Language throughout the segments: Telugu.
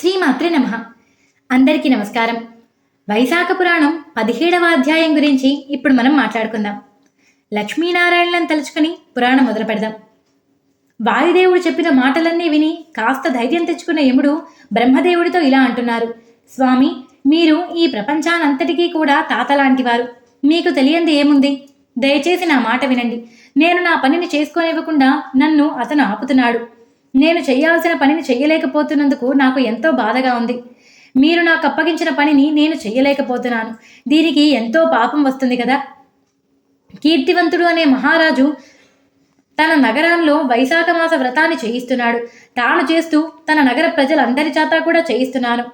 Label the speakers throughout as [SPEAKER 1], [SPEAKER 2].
[SPEAKER 1] శ్రీమాత్రే నమ. అందరికీ నమస్కారం. వైశాఖ పురాణం పదిహేడవ అధ్యాయం గురించి ఇప్పుడు మనం మాట్లాడుకుందాం. లక్ష్మీనారాయణలను తలుచుకొని పురాణం మొదలు పెడదాం. వాయుదేవుడు చెప్పిన మాటలన్నీ విని కాస్త ధైర్యం తెచ్చుకున్న యముడు బ్రహ్మదేవుడితో ఇలా అంటున్నారు. స్వామి మీరు ఈ ప్రపంచానంతటికీ కూడా తాత లాంటివారు మీకు తెలియంది ఏముంది? దయచేసి నా మాట వినండి. నేను నా పనిని చేసుకోనివ్వకుండా నన్ను అతను ఆపుతున్నాడు. నేను చేయాల్సిన పనిని చేయలేకపోతున్నందుకు నాకు ఎంతో బాధగా ఉంది. మీరు నాకు అప్పగించిన పనిని నేను చేయలేకపోతున్నాను దీనికి ఎంతో పాపం వస్తుంది కదా? కీర్తివంతుడు అనే మహారాజు తన నగరంలో వైశాఖ మాస వ్రతాన్ని చేయిస్తున్నాడు. తాను చేస్తూ తన నగర ప్రజలందరి చేత కూడా చేయిస్తున్నాను.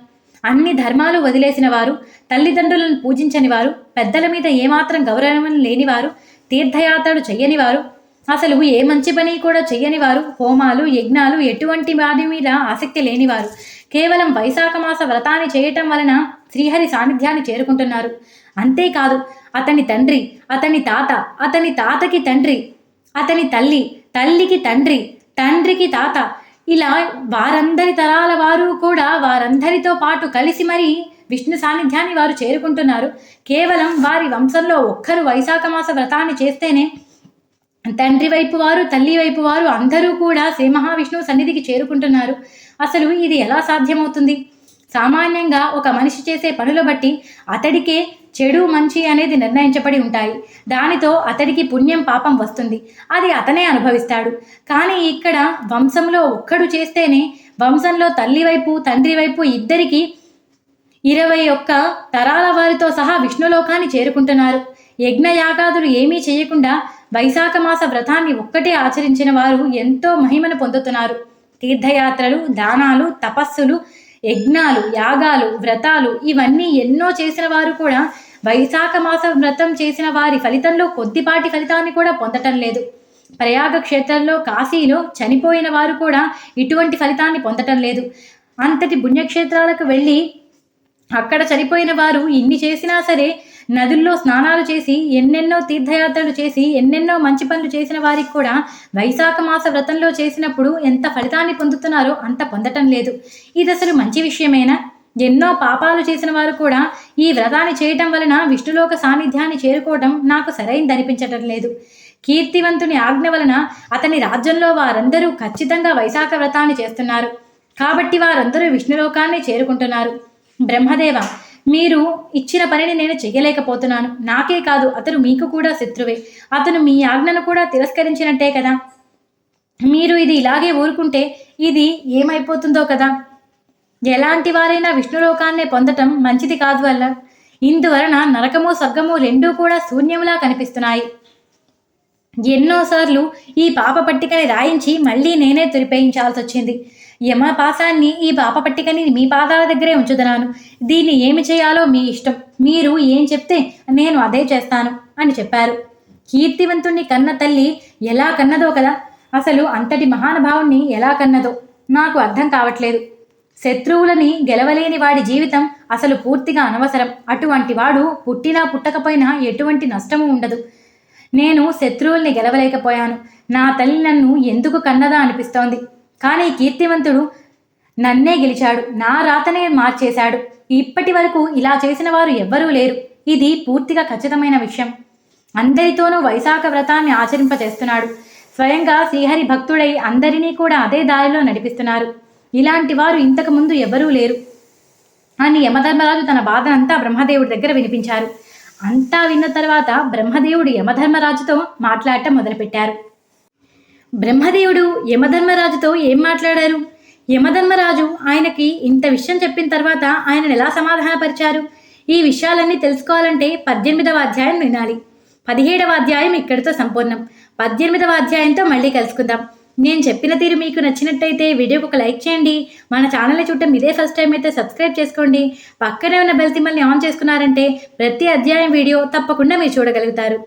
[SPEAKER 1] అన్ని ధర్మాలు వదిలేసిన వారు తల్లిదండ్రులను పూజించని వారు పెద్దల మీద ఏమాత్రం గౌరవం లేనివారు తీర్థయాత్రలు చేయని వారు అసలు ఏ మంచి పని కూడా చెయ్యని వారు హోమాలు యజ్ఞాలు ఎటువంటి వాటి మీద ఆసక్తి లేనివారు కేవలం వైశాఖ మాస వ్రతాన్ని చేయటం వలన శ్రీహరి సాన్నిధ్యాన్ని చేరుకుంటున్నారు. అంతేకాదు అతని తండ్రి అతని తాత అతని తాతకి తండ్రి అతని తల్లి తల్లికి తండ్రి తండ్రికి తాత ఇలా వారందరి తరాల వారు కూడా వారందరితో పాటు కలిసి మరి విష్ణు సాన్నిధ్యాన్ని వారు చేరుకుంటున్నారు. కేవలం వారి వంశంలో ఒక్కరు వైశాఖ మాస వ్రతాన్ని చేస్తేనే తండ్రి వైపు వారు తల్లి వైపు వారు అందరూ కూడా శ్రీ మహావిష్ణువు సన్నిధికి చేరుకుంటున్నారు. అసలు ఇది ఎలా సాధ్యమవుతుంది? సామాన్యంగా ఒక మనిషి చేసే పనుల బట్టి అతడికే చెడు మంచి అనేది నిర్ణయించబడి ఉంటాయి. దానితో అతడికి పుణ్యం పాపం వస్తుంది. అది అతనే అనుభవిస్తాడు. కానీ ఇక్కడ వంశంలో ఒక్కడు చేస్తేనే వంశంలో తల్లి వైపు తండ్రి వైపు ఇద్దరికి ఇరవై ఒక్క తరాల వారితో సహా విష్ణులోకాన్ని చేరుకుంటున్నారు. యజ్ఞయాగాదులు ఏమీ చేయకుండా వైశాఖ మాస వ్రతాన్ని ఒక్కటే ఆచరించిన వారు ఎంతో మహిమను పొందుతున్నారు. తీర్థయాత్రలు దానాలు తపస్సులు యజ్ఞాలు యాగాలు వ్రతాలు ఇవన్నీ ఎన్నో చేసిన వారు కూడా వైశాఖ మాస వ్రతం చేసిన వారి ఫలితంలో కొద్దిపాటి ఫలితాన్ని కూడా పొందటం లేదు. ప్రయాగ క్షేత్రంలో కాశీలో చనిపోయిన వారు కూడా ఇటువంటి ఫలితాన్ని పొందటం లేదు. అంతటి పుణ్యక్షేత్రాలకు వెళ్ళి అక్కడ చనిపోయిన వారు ఇన్ని చేసినా సరే నదుల్లో స్నానాలు చేసి ఎన్నెన్నో తీర్థయాత్రలు చేసి ఎన్నెన్నో మంచి పనులు చేసిన వారికి కూడా వైశాఖ మాస వ్రతంలో చేసినప్పుడు ఎంత ఫలితాన్ని పొందుతున్నారో అంత పొందటం లేదు. ఇది అసలు మంచి విషయమేనా? ఎన్నో పాపాలు చేసిన వారు కూడా ఈ వ్రతాన్ని చేయటం వలన విష్ణులోక సాన్నిధ్యాన్ని చేరుకోవటం నాకు సరైనది అనిపించటం లేదు. కీర్తివంతుని ఆజ్ఞ వలన అతని రాజ్యంలో వారందరూ ఖచ్చితంగా వైశాఖ వ్రతాన్ని చేస్తున్నారు. కాబట్టి వారందరూ విష్ణులోకాన్ని చేరుకుంటున్నారు. బ్రహ్మదేవ మీరు ఇచ్చిన పనిని నేను చెయ్యలేకపోతున్నాను. నాకే కాదు అతను మీకు కూడా శత్రువే. అతను మీ ఆజ్ఞను కూడా తిరస్కరించినట్టే కదా. మీరు ఇది ఇలాగే ఊరుకుంటే ఇది ఏమైపోతుందో కదా. ఎలాంటి వారైనా విష్ణులోకాన్నే పొందటం మంచిది కాదు వల్ల ఇందువలన నరకము స్వర్గము రెండూ కూడా శూన్యములా కనిపిస్తున్నాయి. ఎన్నోసార్లు ఈ పాప పట్టికని రాయించి మళ్ళీ నేనే తురిపేయించాల్సి వచ్చింది యమపాసాన్ని ఈ పాప పట్టికని మీ పాదాల దగ్గరే ఉంచుతున్నాను. దీన్ని ఏమి చేయాలో మీ ఇష్టం. మీరు ఏం చెప్తే నేను అదే చేస్తాను అని చెప్పారు. కీర్తివంతుణ్ణి కన్న తల్లి ఎలా కన్నదో కదా. అసలు అంతటి మహానుభావుణ్ణి ఎలా కన్నదో నాకు అర్థం కావట్లేదు. శత్రువులని గెలవలేని వాడి జీవితం అసలు పూర్తిగా అనవసరం. అటువంటి వాడు పుట్టినా పుట్టకపోయినా ఎటువంటి నష్టము ఉండదు. నేను శత్రువుల్ని గెలవలేకపోయాను. నా తల్లి నన్ను ఎందుకు కన్నదా అనిపిస్తోంది. కానీ కీర్తివంతుడు నన్నే గెలిచాడు. నా రాతనే మార్చేశాడు. ఇప్పటి వరకు ఇలా చేసిన వారు ఎవ్వరూ లేరు. ఇది పూర్తిగా ఖచ్చితమైన విషయం. అందరితోనూ వైశాఖ వ్రతాన్ని ఆచరింపజేస్తున్నాడు. స్వయంగా శ్రీహరి భక్తుడై అందరినీ కూడా అదే దారిలో నడిపిస్తున్నారు. ఇలాంటి వారు ఇంతకు ముందు ఎవరూ లేరు. అని యమధర్మరాజు తన బాధనంతా బ్రహ్మదేవుడి దగ్గర వినిపించారు. అంతా విన్న తర్వాత బ్రహ్మదేవుడు యమధర్మరాజుతో మాట్లాడటం మొదలుపెట్టారు. బ్రహ్మదేవుడు యమధర్మరాజుతో ఏం మాట్లాడారు? యమధర్మరాజు ఆయనకి ఇంత విషయం చెప్పిన తర్వాత ఆయనను ఎలా సమాధానపరిచారు? ఈ విషయాలన్నీ తెలుసుకోవాలంటే పద్దెనిమిదవ అధ్యాయం వినాలి. పదిహేడవ అధ్యాయం ఇక్కడితో సంపూర్ణం. పద్దెనిమిదవ అధ్యాయంతో మళ్ళీ కలుసుకుందాం. నేను చెప్పిన తీరు మీకు నచ్చినట్టయితే వీడియోకి ఒక లైక్ చేయండి. మన ఛానల్ని చూడటం ఇదే ఫస్ట్ టైం అయితే సబ్స్క్రైబ్ చేసుకోండి. పక్కనే ఉన్న బెల్ సిమ్మల్ని ఆన్ చేసుకున్నారంటే ప్రతి అధ్యాయం వీడియో తప్పకుండా మీరు చూడగలుగుతారు.